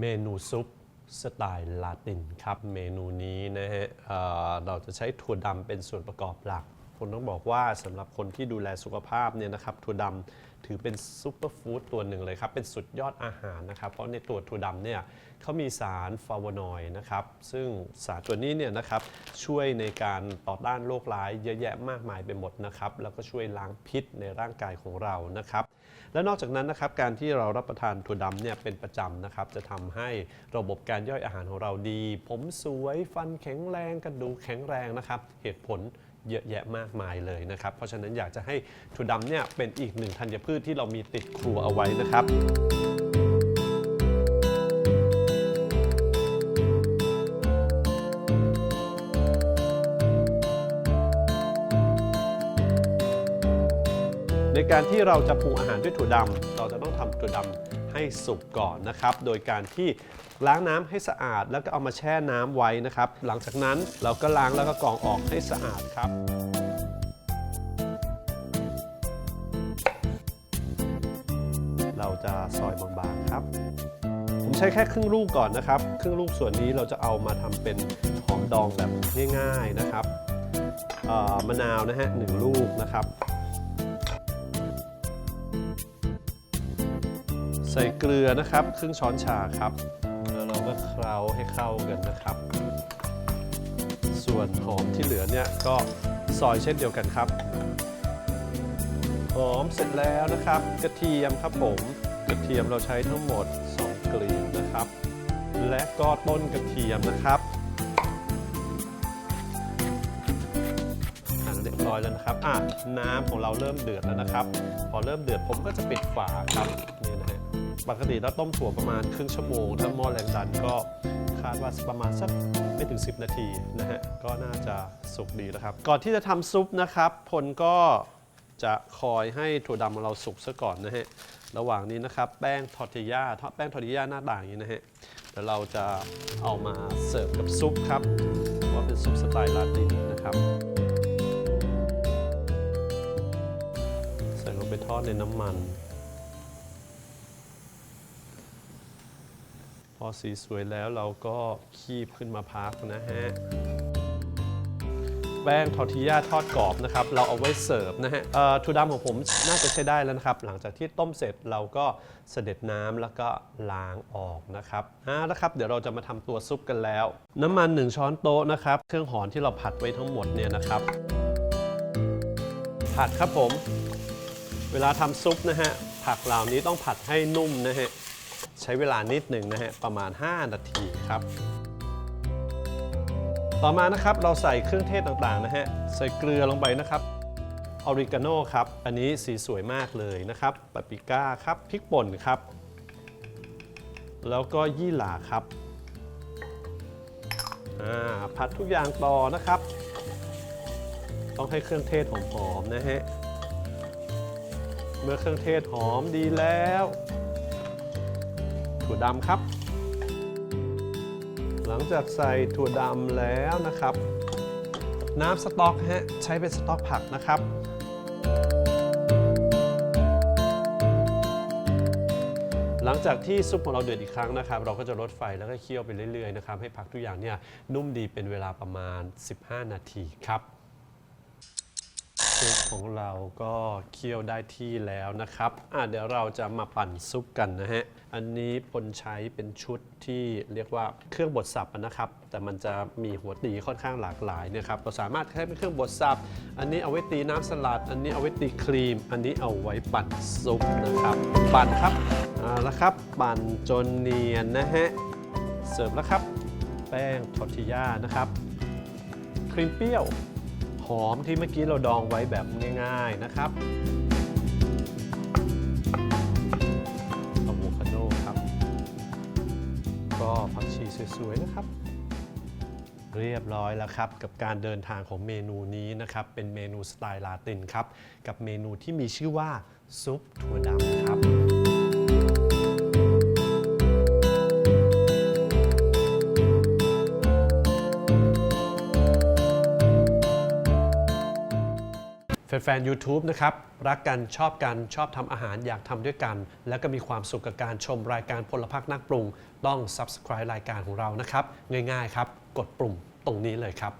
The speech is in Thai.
เมนูซุปสไตล์ลาตินครับ เมนูนี้นะฮะเเราจะใช้ถั่วดำเป็นส่วนประกอบหลัก ผมต้องบอกว่าสำหรับคนที่ดูแลสุขภาพเนี่ยนะครับถั่วดำ ถือเป็นซูเปอร์ฟู้ดตัวหนึ่งเลยครับ เป็นสุดยอดอาหารนะครับ เพราะในตัวถั่วดำเนี่ยเขามีสารฟลาโวนอยด์นะครับ ซึ่งสารตัวนี้เนี่ยนะครับช่วยในการต่อต้านโรคร้ายเยอะแยะมากมายไปหมดนะครับ แล้วก็ช่วยล้างพิษในร่างกายของเรานะครับ และนอกจากนั้นนะครับการที่เรารับประทานถั่วดำเนี่ยเป็นประจำนะครับ จะทำให้ระบบการย่อยอาหารของเราดี ผมสวยฟันแข็งแรงกระดูกแข็งแรงนะครับ เหตุผลเยอะแยะมากมายเลยนะครับ เพราะฉะนั้นอยากจะให้ถั่วดำเนี่ยเป็นอีกหนึ่งธัญพืชที่เรามีติดครัวเอาไว้นะครับในการที่เราจะปรุงอาหารด้วยถั่วดำเราจะต้องทำถั่วดำให้สุกก่อนนะครับ โดยการที่ล้างน้ำให้สะอาด แล้วก็เอามาแช่น้ำไว้นะครับ หลังจากนั้นเราก็ล้างแล้วก็กรองออกให้สะอาดครับ จะซอยบางๆครับผมใช้แค่ครึ่งลูกก่อนนะครับ ครึ่งลูกส่วนนี้เราจะเอามาทำเป็นหอมดองแบบง่าย ๆนะครับมะนาวนะฮะหนึ่งลูกนะครับ ใส่เกลือนะครับ ครึ่งช้อนชาครับ แล้วเราก็เคล้าให้เข้ากันนะครับ ส่วนหอมที่เหลือเนี่ยก็ซอยเช่นเดียวกันครับ หอมเสร็จแล้วนะครับ กระเทียมครับผม ระเทียมเราใช้ทั้งหมด 2 กลีบนะครับ และก็ต้นกระเทียมนะครับหั่นเรียบร้อยแล้วนะครับอะน้ำของเราเริ่มเดือดแล้วนะครับ พอเริ่มเดือดผมก็จะปิดฝาครับนี่นะฮะปกติเราต้มถั่วประมาณครึ่งชั่วโมงถ้าหม้อแรงดันก็คาดว่าประมาณสักไม่ถึง 10 นาทีนะฮะก็น่าจะสุกดีแล้วครับ ก่อนที่จะทำซุปนะครับพลก็จะคอยให้ถั่วดำของเราสุกซะก่อนนะฮะ ระหว่างนี้นะครับ แป้งทอร์ติยาทอดแป้งทอร์ติยาหน้าต่างอย่างนี้นะฮะเดี๋ยวเราจะเอามาเสิร์ฟกับซุปครับว่าเป็นซุปสไตล์ลาตินนะครับ ใส่ลงไปทอดในน้ำมัน พอสีสวยแล้วเราก็คีบขึ้นมาพักนะฮะ แป้งทอร์ติยาทอดกรอบนะครับ เราเอาไว้เสิร์ฟนะฮะเอ่อถั่วดำของผมน่าจะใช้ได้แล้วนะครับ หลังจากที่ต้มเสร็จเราก็เสด็จน้ำแล้วก็ล้างออกนะครับอ่าแล้วครับ เดี๋ยวเราจะมาทำตัวซุปกันแล้ว น้ำมัน 1 ช้อนโต๊ะนะครับ เครื่องหอมที่เราผัดไว้ทั้งหมดเนี่ยนะครับ ผัดครับผม เวลาทำซุปนะฮะ ผักเหล่านี้ต้องผัดให้นุ่มนะฮะ ใช้เวลานิดหนึ่งนะฮะ ประมาณ 5 นาทีครับ ต่อมานะครับเราใส่เครื่องเทศต่างๆนะฮะใส่เกลือลงไปนะครับออริกาโน่ครับ อันนี้สีสวยมากเลยนะครับปาปริก้าครับพริกป่นครับ แล้วก็ยี่หร่าครับอ่าผัดทุกอย่างต่อนะครับ ต้องให้เครื่องเทศหอมๆนะฮะเมื่อเครื่องเทศหอมดีแล้วถั่วดำครับ หลังจากใส่ถั่วดำแล้วนะครับ น้ำสต๊อกฮะใช้เป็นสต๊อกผักนะครับ หลังจากที่ซุปของเราเดือดอีกครั้งนะครับ เราก็จะลดไฟแล้วก็เคี่ยวไปเรื่อยๆนะครับให้ผักทุกอย่างเนี่ยนุ่มดีเป็นเวลาประมาณ 15 นาทีครับ ซุปของเราก็เคี่ยวได้ที่แล้วนะครับอะเดี๋ยวเราจะมาปั่นซุปกันนะฮะ อันนี้ปนใช้เป็นชุดที่เรียกว่าเครื่องบดสับนะครับ แต่มันจะมีหัวตีค่อนข้างหลากหลายนะครับ เราสามารถใช้เป็นเครื่องบดสับ อันนี้เอาไว้ตีน้ำสลัด อันนี้เอาไว้ตีครีม อันนี้เอาไว้ปั่นซุปนะครับ ปั่นครับเอาละครับ ปั่นจนเนียนนะฮะ เสิร์ฟแล้วครับ แป้งทอร์ติยานะครับ ครีมเปรี้ยว หอมที่เมื่อกี้เราดองไว้แบบง่าย ๆนะครับอะโวคาโดครับ ก็ผักชีสวยๆนะครับ เรียบร้อยแล้วครับ กับการเดินทางของเมนูนี้นะครับ เป็นเมนูสไตล์ลาตินครับ กับเมนูที่มีชื่อว่าซุปถั่วดำครับ แฟนๆ YouTube นะครับ รักกันชอบกันชอบทำอาหารอยากทำด้วยกัน แล้วก็มีความสุขกับการชมรายการพลพักนักปรุง ต้อง Subscribe รายการของเรานะครับ ง่ายๆครับ กดปุ่มตรงนี้เลยครับ